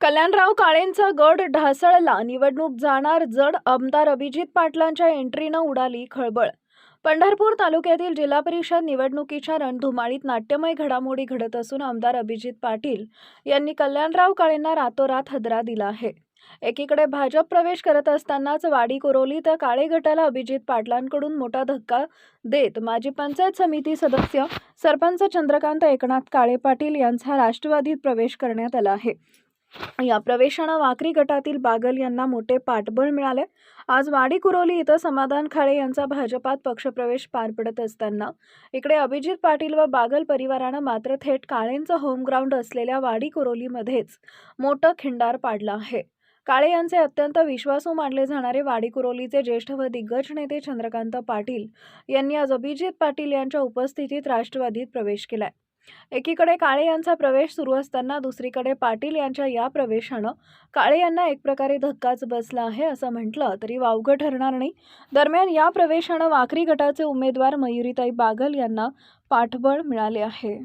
कल्याणराव काळेंचा गड ढासळला. निवडणूक जाणार जड. आमदार अभिजित पाटलांच्या एंट्रीनं उडाली खळबळ. पंढरपूर तालुक्यातील जिल्हा परिषद निवडणुकीच्या रणधुमाळीत नाट्यमय घडामोडी घडत असून आमदार अभिजित पाटील यांनी कल्याणराव काळेंना रातोरात हदरा दिला आहे. एकीकडे भाजप प्रवेश करत असतानाच वाडी कोरोली तर काळे गटाला अभिजित पाटलांकडून मोठा धक्का देत माजी पंचायत समिती सदस्य सरपंच चंद्रकांत एकनाथ काळे पाटील यांचा राष्ट्रवादीत प्रवेश करण्यात आला आहे. या प्रवेशानं वाकरी गटातील बागल यांना मोठे पाठबळ मिळाले. आज वाडी कुरोली इथं समाधान खाळे यांचा भाजपात पक्षप्रवेश पार पडत असताना इकडे अभिजित पाटील व बागल परिवारानं मात्र थेट काळेंचं होमग्राऊंड असलेल्या वाडी कुरोलीमध्येच मोठं खिंडार पाडलं आहे. काळे यांचे अत्यंत विश्वासू मानले जाणारे वाडी कुरोलीचे ज्येष्ठ व दिग्गज नेते चंद्रकांत पाटील यांनी आज अभिजित पाटील यांच्या उपस्थितीत राष्ट्रवादीत प्रवेश केलाय. एकीकडे काळे यांचा प्रवेश सुरू असताना दुसरीकडे पाटील यांच्या या प्रवेशानं काळे यांना एक प्रकारे धक्काच बसला आहे असं म्हटलं तरी वावगं ठरणार नाही. दरम्यान या प्रवेशानं वाकरी गटाचे उमेदवार मयुरीताई बागल यांना पाठबळ मिळाले आहे.